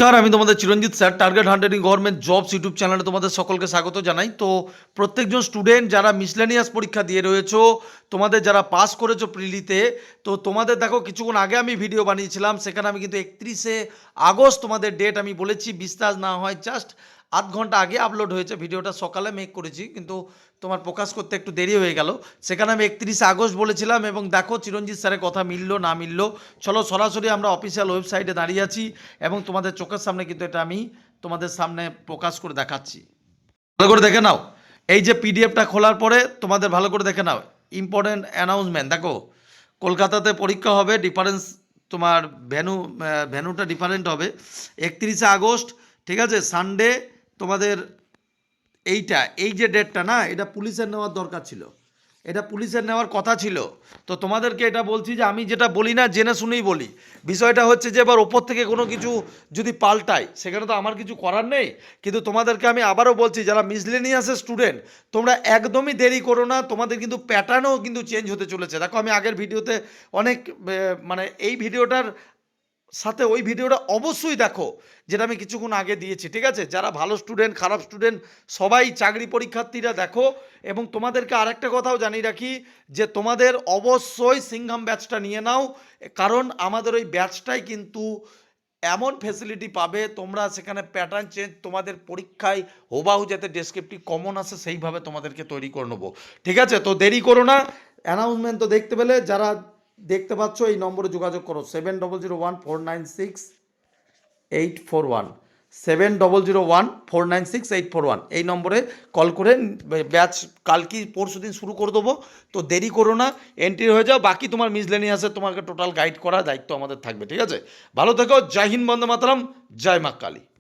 নমস্কার, আমি তোমাদের Chiranjit sir target hundred in government jobs YouTube চ্যানেলে তোমাদের সকলকে স্বাগত জানাই। তো প্রত্যেকজন স্টুডেন্ট যারা মিসলেনিয়াস পরীক্ষা দিয়ে রয়েছো, তোমাদের যারা পাস করেছ প্রিলিতে তো তোমাদের দেখো কিছুক্ষণ আগে আমি ভিডিও বানিয়েছিলাম, সেখানে আমি কিন্তু একত্রিশে আগস্ট তোমাদের ডেট আমি বলেছি বিশ্বাস না হয় জাস্ট আধ ঘণ্টা আগে আপলোড হয়েছে, ভিডিওটা সকালে মেক করেছি, কিন্তু তোমার প্রকাশ করতে একটু দেরি হয়ে গেল। সেখানে আমি একত্রিশে আগস্ট বলেছিলাম এবং দেখো চিরঞ্জিত স্যারের কথা মিললো, না মিললো। চলো সরাসরি আমরা অফিসিয়াল ওয়েবসাইটে দাঁড়িয়ে আছি এবং তোমাদের চোখের সামনে কিন্তু এটা আমি তোমাদের সামনে প্রকাশ করে দেখাচ্ছি। ভালো করে দেখে নাও। এই যে পিডিএফটা খোলার পরে তোমাদের ভালো করে দেখে নাও। ইম্পর্টেন্ট অ্যানাউন্সমেন্ট দেখো। কলকাতাতে পরীক্ষা হবে ডিফারেন্স তোমার ভ্যানু ভ্যানুটা ডিফারেন্ট হবে। একত্রিশে আগস্ট, ঠিক আছে? সানডে তোমাদের এইটা, এই যে ডেটটা না, এটা পুলিশের নেওয়ার দরকার ছিল। এটা পুলিশের নেওয়ার কথা ছিল। তো তোমাদেরকে এটা বলছি যে আমি যেটা বলি না, জেনে শুনেই বলি। বিষয়টা হচ্ছে যে এবার ওপর থেকে কোনো কিছু যদি পাল্টায়, সেখানে তো আমার কিছু করার নেই। কিন্তু তোমাদেরকে আমি আবারও বলছি, যারা মিসলেনিয়াসের স্টুডেন্ট তোমরা একদমই দেরি করো না। তোমাদের কিন্তু প্যাটার্নও কিন্তু চেঞ্জ হতে চলেছে। দেখো, আমি আগের ভিডিওতে অনেক মানে এই ভিডিওটার সাথে ওই ভিডিওটা অবশ্যই দেখো, যেটা আমি কিছুক্ষণ আগে দিয়েছি, ঠিক আছে? যারা ভালো স্টুডেন্ট খারাপ স্টুডেন্ট সবাই চাকরি পরীক্ষার্থীরা দেখো। এবং তোমাদেরকে আরেকটা কথাও জানিয়ে রাখি, যে তোমাদের অবশ্যই সিংহাম ব্যাচটা নিয়ে নাও, কারণ আমাদের ওই ব্যাচটাই কিন্তু এমন ফেসিলিটি পাবে, তোমরা সেখানে প্যাটার্ন চেঞ্জ তোমাদের পরীক্ষায় হোবাহু যাতে ডেসক্রিপটিভ কমন আসে, সেইভাবে তোমাদেরকে তৈরি করে নেব। ঠিক আছে? তো দেরি করো না। অ্যানাউন্সমেন্ট তো দেখতে পেলে, যারা দেখতে পাচ্ছ, এই নম্বরে যোগাযোগ করো seven double zero one four nine six eight four one seven double zero one four nine six eight four one এই নম্বরে কল করে ব্যাচ কালকে পরশু দিন শুরু করে দেবো, তো দেরি করো না এন্ট্রি হয়ে যাও, বাকি তোমার মিসলেনিয়াসে তোমাকে টোটাল গাইড করার দায়িত্ব আমাদের থাকবে, ঠিক আছে? ভালো থেকো, জয় হিন্দ বন্দে মাতরম, জয় মা কালী।